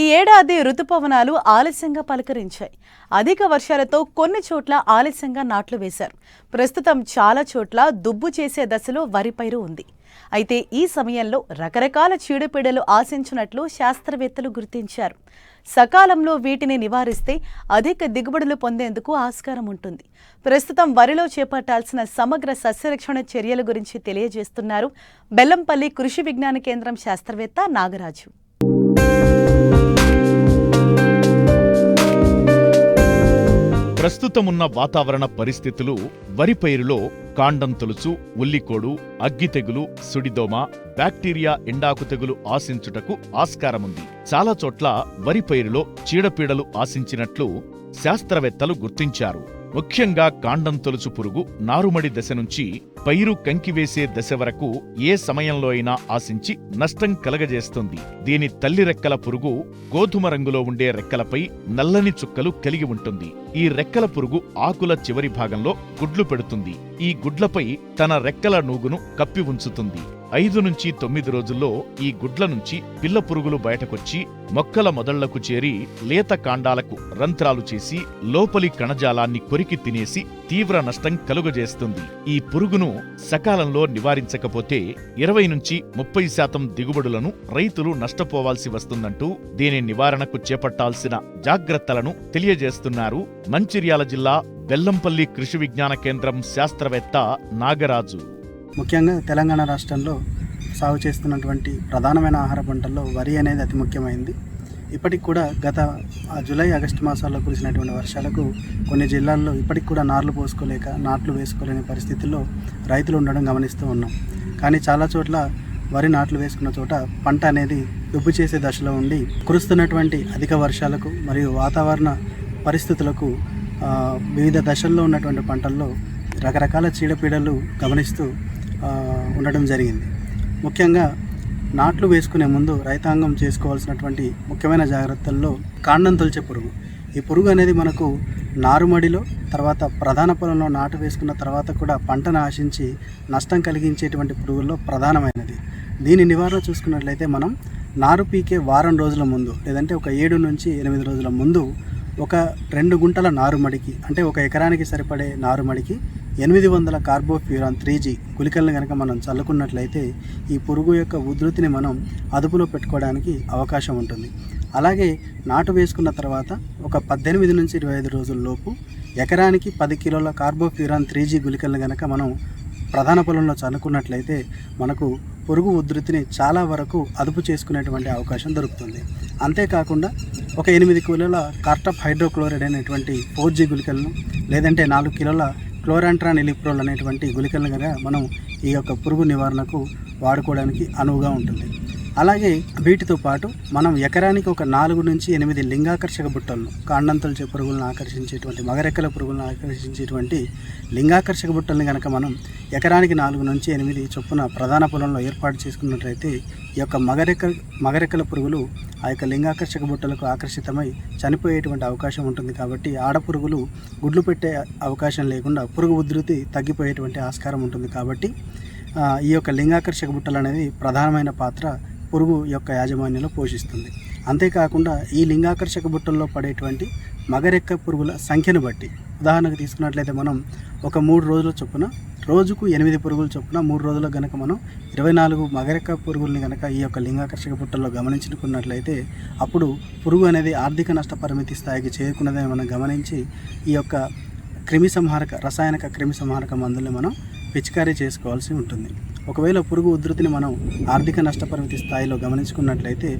ఈ ఏడాది రుతుపవనాలు ఆలస్యంగా పలకరించాయి. అధిక వర్షాలతో కొన్ని చోట్ల ఆలస్యంగా నాట్లు వేశారు. ప్రస్తుతం చాలా చోట్ల దుబ్బు చేసే దశలో వరి పైరు ఉంది. అయితే ఈ సమయంలో రకరకాల చీడపీడలు ఆశించినట్లు శాస్త్రవేత్తలు గుర్తించారు. సకాలంలో వీటిని నివారిస్తే అధిక దిగుబడులు పొందేందుకు ఆస్కారం ఉంటుంది. ప్రస్తుతం వరిలో చేపట్టాల్సిన సమగ్ర సస్యరక్షణ చర్యల గురించి తెలియజేస్తున్నారు బెల్లంపల్లి కృషి విజ్ఞాన కేంద్రం శాస్త్రవేత్త నాగరాజు. ప్రస్తుతమున్న వాతావరణ పరిస్థితులు వరి పైరులో కాండం తొలుచు ఉల్లికోడు అగ్గి తెగులు సుడిదోమ బ్యాక్టీరియా ఎండాకు తెగులు ఆశించుటకు ఆస్కారముంది. చాలా చోట్ల వరి పైరులో చీడపీడలు ఆశించినట్లు శాస్త్రవేత్తలు గుర్తించారు. ముఖ్యంగా కాండం తొలుచు పురుగు నారుమడి దశ నుంచి పైరు కంకివేసే దశ వరకు ఏ సమయంలో అయినా ఆశించి నష్టం కలగజేస్తుంది. దీని తల్లి రెక్కల పురుగు గోధుమ రంగులో ఉండే రెక్కలపై నల్లని చుక్కలు కలిగి ఉంటుంది. ఈ రెక్కల పురుగు ఆకుల చివరి భాగంలో గుడ్లు పెడుతుంది. ఈ గుడ్లపై తన రెక్కల నూగును కప్పి ఉంచుతుంది. ఐదు నుంచి తొమ్మిది రోజుల్లో ఈ గుడ్ల నుంచి పిల్ల పురుగులు బయటకొచ్చి మొక్కల మొదళ్ళకు చేరి లేత కాండాలకు రంధ్రాలు చేసి లోపలి కణజాలాన్ని కొరికి తినేసి తీవ్ర నష్టం కలుగజేస్తుంది. ఈ పురుగును సకాలంలో నివారించకపోతే ఇరవై నుంచి ముప్పై శాతం దిగుబడులను రైతులు నష్టపోవాల్సి వస్తుందంటూ దీని నివారణకు చేపట్టాల్సిన జాగ్రత్తలను తెలియజేస్తున్నారు మంచిర్యాల జిల్లా బెల్లంపల్లి కృషి విజ్ఞాన కేంద్రం శాస్త్రవేత్త నాగరాజు. ముఖ్యంగా తెలంగాణ రాష్ట్రంలో సాగు చేస్తున్నటువంటి ప్రధానమైన ఆహార పంటల్లో వరి అనేది అతి ముఖ్యమైంది. ఇప్పటికి కూడా గత జూలై ఆగస్టు మాసాల్లో కురిసినటువంటి వర్షాలకు కొన్ని జిల్లాల్లో ఇప్పటికి కూడా నార్లు పోసుకోలేక నాట్లు వేసుకోలేని పరిస్థితుల్లో రైతులు ఉండడం గమనిస్తూ ఉన్నాం. కానీ చాలా చోట్ల వరి నాట్లు వేసుకున్న చోట పంట అనేది దుబ్బు చేసే దశలో ఉండి కురుస్తున్నటువంటి అధిక వర్షాలకు మరియు వాతావరణ పరిస్థితులకు వివిధ దశల్లో ఉన్నటువంటి పంటల్లో రకరకాల చీడపీడలు గమనిస్తూ ఉండడం జరిగింది. ముఖ్యంగా నాట్లు వేసుకునే ముందు రైతాంగం చేసుకోవాల్సినటువంటి ముఖ్యమైన జాగ్రత్తల్లో కాండం తొలిచే పురుగు. ఈ పురుగు అనేది మనకు నారుమడిలో తర్వాత ప్రధాన పొలంలో నాటు వేసుకున్న తర్వాత కూడా పంటను ఆశించి నష్టం కలిగించేటువంటి పురుగుల్లో ప్రధానమైనది. దీని నివారణ చూసుకున్నట్లయితే మనం నారు పీకే వారం రోజుల ముందు లేదంటే ఒక ఏడు నుంచి ఎనిమిది రోజుల ముందు ఒక రెండు గుంటల నారుమడికి అంటే ఒక ఎకరానికి సరిపడే నారుమడికి ఎనిమిది వందల కార్బోఫ్యూరాన్ త్రీ జీ గుళికలను కనుక మనం చల్లుకున్నట్లయితే ఈ పురుగు యొక్క ఉధృతిని మనం అదుపులో పెట్టుకోవడానికి అవకాశం ఉంటుంది. అలాగే నాటు వేసుకున్న తర్వాత ఒక పద్దెనిమిది నుంచి ఇరవై ఐదు రోజుల లోపు ఎకరానికి పది కిలోల కార్బోఫ్యూరాన్ త్రీ జీ గుళికలను కనుక మనం ప్రధాన పొలంలో చల్లుకున్నట్లయితే మనకు పురుగు ఉధృతిని చాలా వరకు అదుపు చేసుకునేటువంటి అవకాశం దొరుకుతుంది. అంతేకాకుండా ఒక ఎనిమిది కిలోల కార్టప్ హైడ్రోక్లోరైడ్ అనేటువంటి ఫోర్ జీ గుళికలను లేదంటే నాలుగు కిలోల క్లోరాంట్రాన్ ఎలిప్రోల్ అనేటువంటి గుళికలను కనుక మనం ఈ యొక్క పురుగు నివారణకు వాడుకోవడానికి అనువుగా ఉంటుంది. అలాగే వీటితో పాటు మనం ఎకరానికి ఒక నాలుగు నుంచి ఎనిమిది లింగాకర్షక బుట్టలను కాండంతొలిచే పురుగులను ఆకర్షించేటువంటి మగరెక్కల పురుగులను ఆకర్షించేటువంటి లింగాకర్షక బుట్టల్ని కనుక మనం ఎకరానికి నాలుగు నుంచి ఎనిమిది చొప్పున ప్రధాన పొలంలో ఏర్పాటు చేసుకున్నట్లయితే ఈ యొక్క మగరెక్క మగరెక్కల పురుగులు ఆ యొక్క లింగాకర్షక బుట్టలకు ఆకర్షితమై చనిపోయేటువంటి అవకాశం ఉంటుంది కాబట్టి ఆడపురుగులు గుడ్లు పెట్టే అవకాశం లేకుండా పురుగు ఉధృతి తగ్గిపోయేటువంటి ఆస్కారం ఉంటుంది కాబట్టి ఈ యొక్క లింగాకర్షక బుట్టలు అనేది ప్రధానమైన పాత్ర పురుగు యొక్క యాజమాన్యంలో పోషిస్తుంది. అంతేకాకుండా ఈ లింగాకర్షక బుట్టల్లో పడేటువంటి మగరెక్క పురుగుల సంఖ్యను బట్టి ఉదాహరణకు తీసుకున్నట్లయితే మనం ఒక మూడు రోజుల చొప్పున రోజుకు ఎనిమిది పురుగుల చొప్పున మూడు రోజుల గనక మనం ఇరవై నాలుగు మగరెక్క పురుగుల్ని గనక ఈ యొక్క లింగాకర్షక బుట్టల్లో గమనించుకున్నట్లయితే అప్పుడు పురుగు అనేది ఆర్థిక నష్ట పరిమితి స్థాయికి చేరుకున్నదని మనం గమనించి ఈ యొక్క క్రిమి సంహారక రసాయనిక క్రిమి సంహారక మందుల్ని మనం పిచికారీ చేసుకోవాల్సి ఉంటుంది. ఒకవేళ పురుగు ఉధృతిని మనం ఆర్థిక నష్టపరిమితి స్థాయిలో గమనించుకున్నట్లయితే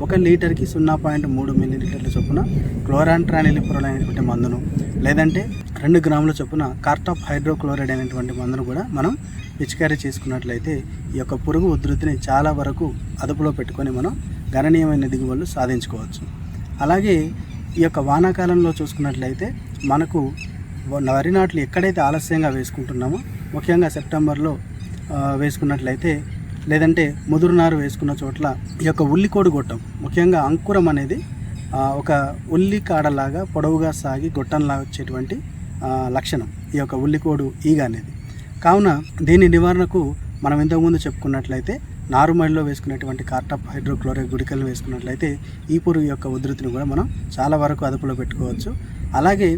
ఒక లీటర్కి సున్నా పాయింట్ మూడు మిల్లీలీటర్ల చొప్పున క్లోరాంట్రానిలిప్రోల్ అనేటువంటి మందును లేదంటే రెండు గ్రాముల చొప్పున కార్టాప్ హైడ్రోక్లోరైడ్ అనేటువంటి మందును కూడా మనం పిచికారీ చేసుకున్నట్లయితే ఈ యొక్క పురుగు ఉధృతిని చాలా వరకు అదుపులో పెట్టుకొని మనం గణనీయమైన దిగుబడులు సాధించుకోవచ్చు. అలాగే ఈ యొక్క వానాకాలంలో చూసుకున్నట్లయితే మనకు వరి నాట్లు ఎక్కడైతే ఆలస్యంగా వేసుకుంటున్నామో ముఖ్యంగా సెప్టెంబర్లో వేసుకున్నట్లయితే లేదంటే ముదురు నారు వేసుకున్న చోట్ల ఈ యొక్క ఉల్లికోడు గొట్టం ముఖ్యంగా అంకురం అనేది ఒక ఉల్లి కాడలాగా పొడవుగా సాగి గొట్టంలాగా వచ్చేటువంటి లక్షణం ఈ యొక్క ఉల్లికోడు ఈగ అనేది. కావున దీని నివారణకు మనం ఇంతకుముందు చెప్పుకున్నట్లయితే నారుమడిలో వేసుకునేటువంటి కార్టాప్ హైడ్రోక్లోరైడ్ గుడికలు వేసుకున్నట్లయితే ఈ పురుగు యొక్క ఉధృతిని కూడా మనం చాలా వరకు అదుపులో పెట్టుకోవచ్చు. అలాగే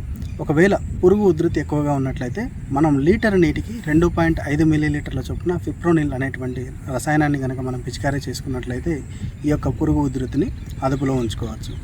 ఒకవేళ పురుగు ఉధృతి ఎక్కువగా ఉన్నట్లయితే మనం లీటర్ నీటికి రెండు పాయింట్ ఐదు మిల్లీలీటర్ల చొప్పున ఫిప్రోనిల్ అనేటువంటి రసాయనాన్ని కనుక మనం పిచికారీ చేసుకున్నట్లయితే ఈ యొక్క పురుగు ఉధృతిని అదుపులో ఉంచుకోవచ్చు.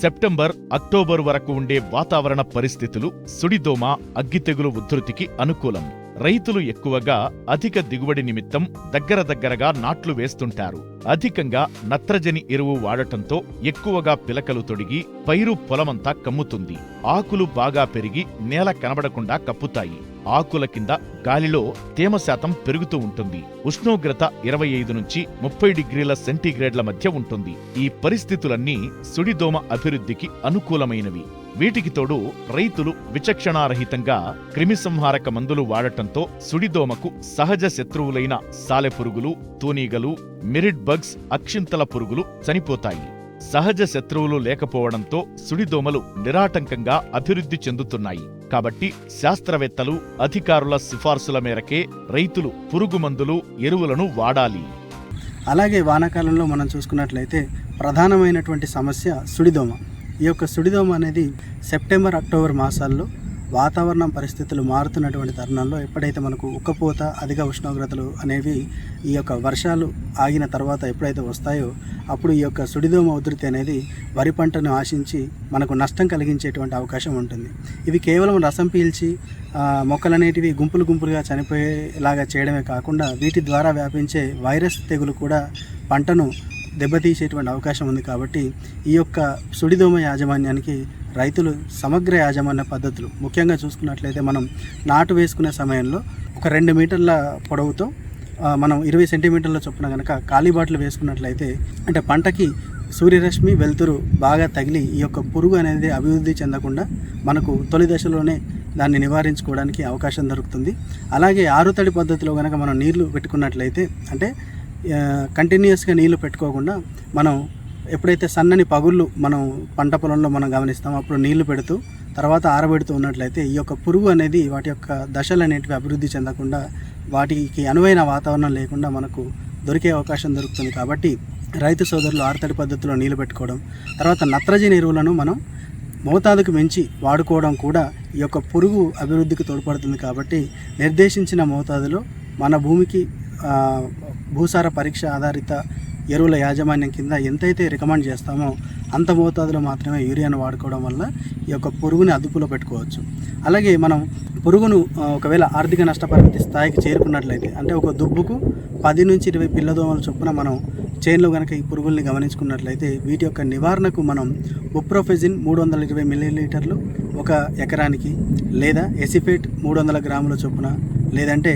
సెప్టెంబర్ అక్టోబర్ వరకు ఉండే వాతావరణ పరిస్థితులు సుడిదోమ అగ్గితెగులు ఉధృతికి అనుకూలం. రైతులు ఎక్కువగా అధిక దిగుబడి నిమిత్తం దగ్గర దగ్గరగా నాట్లు వేస్తుంటారు. అధికంగా నత్రజని ఎరువు వాడటంతో ఎక్కువగా పిలకలు తొడిగి పైరు పొలమంతా కమ్ముతుంది. ఆకులు బాగా పెరిగి నేల కనబడకుండా కప్పుతాయి. ఆకుల కింద గాలిలో తేమ శాతం పెరుగుతూ ఉంటుంది. ఉష్ణోగ్రత ఇరవై ఐదు నుంచి ముప్పై డిగ్రీల సెంటీగ్రేడ్ల మధ్య ఉంటుంది. ఈ పరిస్థితులన్నీ సుడిదోమ అభివృద్ధికి అనుకూలమైనవి. వీటికి తోడు రైతులు విచక్షణారహితంగా క్రిమిసంహారక మందులు వాడటంతో సుడిదోమకు సహజ శత్రువులైన సాలెపురుగులు తూనీగలు మిరిడ్ బగ్స్ అక్షింతల పురుగులు చనిపోతాయి. సహజ శత్రువులు లేకపోవడంతో సుడిదోమలు నిరాటంకంగా అభివృద్ధి చెందుతున్నాయి. కాబట్టి శాస్త్రవేత్తలు అధికారుల సిఫార్సుల మేరకే రైతులు పురుగు మందులు ఎరువులను వాడాలి. అలాగే వానాకాలంలో మనం చూసుకున్నట్లయితే ప్రధానమైనటువంటి సమస్య సుడిదోమ. ఈ యొక్క సుడిదోమ అనేది సెప్టెంబర్ అక్టోబర్ మాసాల్లో వాతావరణం పరిస్థితులు మారుతున్నటువంటి తరుణంలో ఎప్పుడైతే మనకు ఉక్కపోత అధిక ఉష్ణోగ్రతలు అనేవి ఈ యొక్క వర్షాలు ఆగిన తర్వాత ఎప్పుడైతే వస్తాయో అప్పుడు ఈ యొక్క సుడిదోమ ఉధృతి అనేది వరి పంటను ఆశించి మనకు నష్టం కలిగించేటువంటి అవకాశం ఉంటుంది. ఇవి కేవలం రసం పీల్చి మొక్కలనేటివి గుంపులు గుంపులుగా చనిపోయేలాగా చేయడమే కాకుండా వీటి ద్వారా వ్యాపించే వైరస్ తెగులు కూడా పంటను దెబ్బతీసేటువంటి అవకాశం ఉంది కాబట్టి ఈ యొక్క సుడిదోమ యాజమాన్యానికి రైతులు సమగ్ర యాజమాన్య పద్ధతులు ముఖ్యంగా చూసుకున్నట్లయితే మనం నాటు వేసుకునే సమయంలో ఒక రెండు మీటర్ల పొడవుతో మనం ఇరవై సెంటీమీటర్ల చొప్పున కనుక ఖాళీ బాటలు వేసుకున్నట్లయితే అంటే పంటకి సూర్యరశ్మి వెలుతురు బాగా తగిలి ఈ యొక్క పురుగు అనేది అభివృద్ధి చెందకుండా మనకు తొలి దశలోనే దాన్ని నివారించుకోవడానికి అవకాశం దొరుకుతుంది. అలాగే ఆరుతడి పద్ధతిలో కనుక మనం నీళ్ళు పెట్టుకున్నట్లయితే అంటే కంటిన్యూస్గా నీళ్ళు పెట్టుకోకుండా మనం ఎప్పుడైతే సన్నని పగుళ్ళు మనం పంట పొలంలో మనం గమనిస్తామో అప్పుడు నీళ్ళు పెడుతూ తర్వాత ఆరబెడుతూ ఉన్నట్లయితే ఈ యొక్క పురుగు అనేది వాటి యొక్క దశలు అనేటివి అభివృద్ధి చెందకుండా వాటికి అనువైన వాతావరణం లేకుండా మనకు దొరికే అవకాశం దొరుకుతుంది. కాబట్టి రైతు సోదరులు ఆరుతడి పద్ధతిలో నీళ్ళు పెట్టుకోవడం తర్వాత నత్రజని ఎరువులను మనం మోతాదుకు మించి వాడుకోవడం కూడా ఈ యొక్క పురుగు అభివృద్ధికి తోడ్పడుతుంది. కాబట్టి నిర్దేశించిన మోతాదులో మన భూమికి భూసార పరీక్ష ఆధారిత ఎరువుల యాజమాన్యం కింద ఎంతైతే రికమెండ్ చేస్తామో అంత మోతాదులో మాత్రమే యూరియాను వాడుకోవడం వల్ల ఈ యొక్క పురుగుని అదుపులో పెట్టుకోవచ్చు. అలాగే మనం పురుగును ఒకవేళ ఆర్థిక నష్టపరిమితి స్థాయికి చేరుకున్నట్లయితే అంటే ఒక దుబ్బుకు పది నుంచి ఇరవై పిల్లదోమల చొప్పున మనం చేన్లో కనుక ఈ పురుగుల్ని గమనించుకున్నట్లయితే వీటి యొక్క నివారణకు మనం ఉప్రోఫెజిన్ మూడు వందల ఇరవై మిల్లీలీటర్లు ఒక ఎకరానికి లేదా ఎసిఫేట్ మూడు వందల గ్రాముల చొప్పున లేదంటే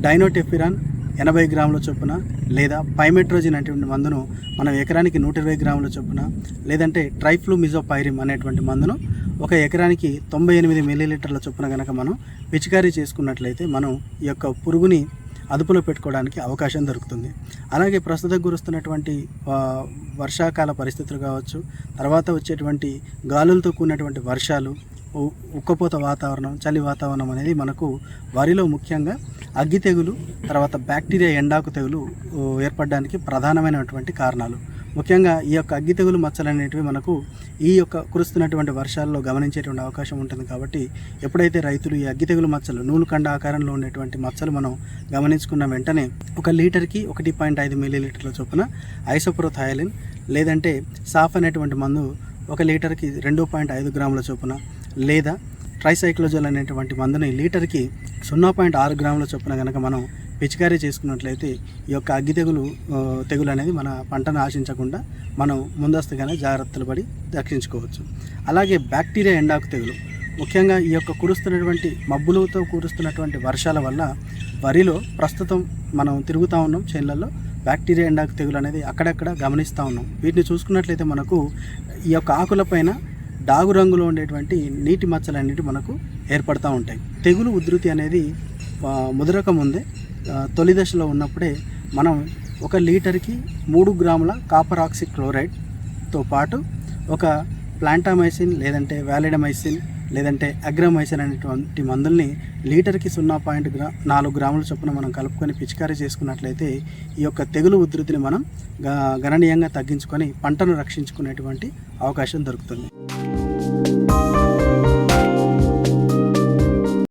డైనోటెఫిరాన్ ఎనభై గ్రాముల చొప్పున లేదా పైమెట్రోజిన్ అనేటువంటి మందును మనం ఎకరానికి నూట ఇరవై గ్రాముల చొప్పున లేదంటే ట్రైఫ్లూమిజోపైరిమ్ అనేటువంటి మందును ఒక ఎకరానికి తొంభై ఎనిమిది మిల్లీలీటర్ల చొప్పున కనుక మనం పిచికారీ చేసుకున్నట్లయితే మనం ఈ యొక్క పురుగుని అదుపులో పెట్టుకోవడానికి అవకాశం దొరుకుతుంది. అలాగే ప్రస్తుతం కురుస్తున్నటువంటి వర్షాకాల పరిస్థితులు కావచ్చు తర్వాత వచ్చేటువంటి గాలులతో కూడినటువంటి వర్షాలు ఉ- ఉక్కపోత వాతావరణం చలి వాతావరణం అనేది మనకు వరిలో ముఖ్యంగా అగ్గి తెగులు తర్వాత బ్యాక్టీరియా ఎండాకు తెగులు ఏర్పడడానికి ప్రధానమైనటువంటి కారణాలు. ముఖ్యంగా ఈ యొక్క అగ్గి తెగులు మచ్చలు అనేటివి మనకు ఈ యొక్క కురుస్తున్నటువంటి వర్షాల్లో గమనించేటువంటి అవకాశం ఉంటుంది కాబట్టి ఎప్పుడైతే రైతులు ఈ అగ్గి తెగులు మచ్చలు నూలు కండ ఆకారంలో ఉండేటువంటి మచ్చలు మనం గమనించుకున్న వెంటనే ఒక లీటర్కి ఒకటి పాయింట్ ఐదు మిల్లీలీటర్ల చొప్పున ఐసోప్రోథాయలిన్ లేదంటే సాఫ్ అనేటువంటి మందు ఒక లీటర్కి రెండు పాయింట్ ఐదు గ్రాముల చొప్పున లేదా ట్రైసైక్లోజల్ అనేటువంటి మందుని లీటర్కి సున్నా పాయింట్ ఆరు గ్రాముల చొప్పున కనుక మనం పిచికారీ చేసుకున్నట్లయితే ఈ యొక్క అగ్గి తెగులు తెగులు అనేది మన పంటను ఆశించకుండా మనం ముందస్తుగానే జాగ్రత్తలు పడి రక్షించుకోవచ్చు. అలాగే బ్యాక్టీరియా ఎండాకు తెగులు. ముఖ్యంగా ఈ యొక్క కురుస్తున్నటువంటి మబ్బులతో కురుస్తున్నటువంటి వర్షాల వల్ల వరిలో ప్రస్తుతం మనం తిరుగుతూ ఉన్నాం చేన్లలో బ్యాక్టీరియా ఎండాకు తెగులు అనేది అక్కడక్కడ గమనిస్తూ ఉన్నాం. వీటిని చూసుకున్నట్లయితే మనకు ఈ యొక్క ఆకులపైన డాగు రంగులో ఉండేటువంటి నీటి మచ్చలు అనేవి మనకు ఏర్పడతా ఉంటాయి. తెగులు ఉధృతి అనేది ముదరక ముందే తొలి దశలో ఉన్నప్పుడే మనం ఒక లీటర్కి మూడు గ్రాముల కాపర్ ఆక్సి క్లోరైడ్తో పాటు ఒక ప్లాంటామైసిన్ లేదంటే వ్యాలిడమైసిన్ లేదంటే అగ్రమైసన్ అనేటువంటి మందుల్ని లీటర్కి సున్నా పాయింట్ గ్రా నాలుగు గ్రాముల చొప్పున మనం కలుపుకొని పిచికారీ చేసుకున్నట్లయితే ఈ యొక్క తెగులు ఉధృతిని మనం గ- గణనీయంగా తగ్గించుకొని పంటను రక్షించుకునేటువంటి అవకాశం దొరుకుతుంది.